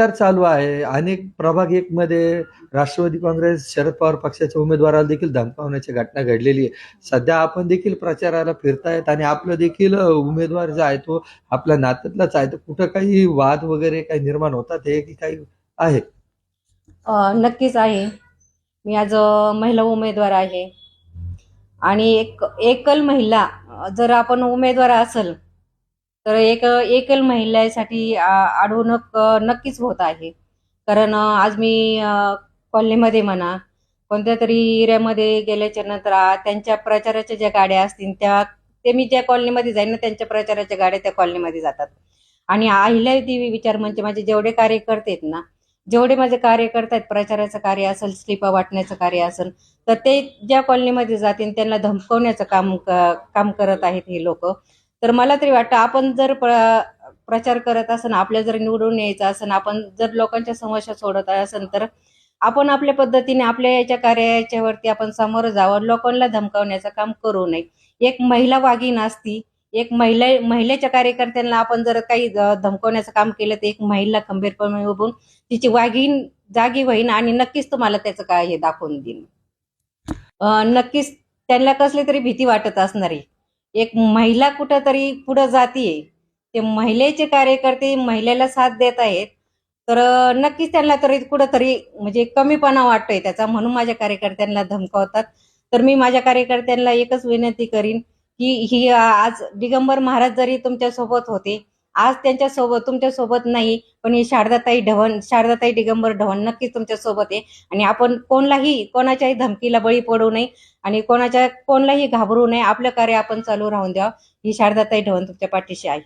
प्रचार चालू आहे. अनेक प्रभाग एक मध्ये राष्ट्रवादी काँग्रेस शरद पवार पक्षाच्या उमेदवाराला देखील धमकावण्याची घटना घडलेली आहे. सध्या आपण देखील प्रचाराला फिरतायत आणि आपलं देखील उमेदवार जो आहे तो आपल्या नात्यातलाच आहे. तर कुठं काही वाद वगैरे काही निर्माण होतात हे की काही आहे? नक्कीच आहे. मी आज महिला उमेदवार आहे. आणि एक एकल महिला जर आपण उमेदवार असेल तर एक एकल महिलेसाठी आ- नक्कीच होत आहे. कारण आज मी कॉलनीमध्ये म्हणा कोणत्या तरी एरियामध्ये गेल्याच्यानंतर त्यांच्या प्रचाराच्या ज्या गाड्या असतील त्या ते मी ज्या कॉलनीमध्ये जाईन ना त्यांच्या प्रचाराच्या गाड्या त्या कॉलनीमध्ये जातात. आणि अहिल्या देवी विचार म्हणजे माझे जेवढे कार्यकर्ते आहेत ना जेवढे माझे कार्यकर्ते आहेत प्रचाराचं कार्य असेल स्लिपा वाटण्याचं कार्य असेल तर ते ज्या कॉलनीमध्ये जातील त्यांना धमकवण्याचं काम काम करत आहेत हे लोक. तर मला तरी वाटतं आपण जर प्र- प्रचार करत असन आपल्या जर निवडून यायचं असं आपण जर लोकांच्या समस्या सोडत असेल तर आपण आपल्या पद्धतीने आपल्या याच्या कार्याच्या वरती आपण समोर जावं लोकांना धमकावण्याचं काम करू नये. एक महिला वाघीण असती एक महिला महिलेच्या कार्यकर्त्यांना आपण जर काही धमकवण्याचं काम केलं तर एक महिला खंबीरपणे उभून तिची वाघीण जागी होईन आणि नक्कीच तुम्हाला त्याचं काय हे दाखवून देईन नक्कीच त्यांना कसली तरी भीती वाटत असणार. आहे एक महिला कुठंतरी पुढं जातीये. ते महिलेचे कार्यकर्ते महिलेला साथ देत आहेत. तर नक्कीच त्यांना तरी कुठंतरी म्हणजे कमीपणा वाटतोय त्याचा म्हणून माझ्या कार्यकर्त्यांना धमकावतात. तर मी माझ्या कार्यकर्त्यांना एकच विनंती करीन की ही आज दिगंबर महाराज जरी तुमच्यासोबत होते आज त्यांच्यासोबत तुमच्यासोबत नाही पण ही शारदाताई ढवण शारदाताई दिगंबर ढवण नक्कीच तुमच्यासोबत आहे. आणि आपण कोणलाही कोणाच्याही धमकीला बळी पडू नये आणि कोणाच्या कोणालाही घाबरू नये. आपलं कार्य आपण चालू राहून द्यावं. ही शारदाताई ढवण तुमच्या पाठीशी आहे.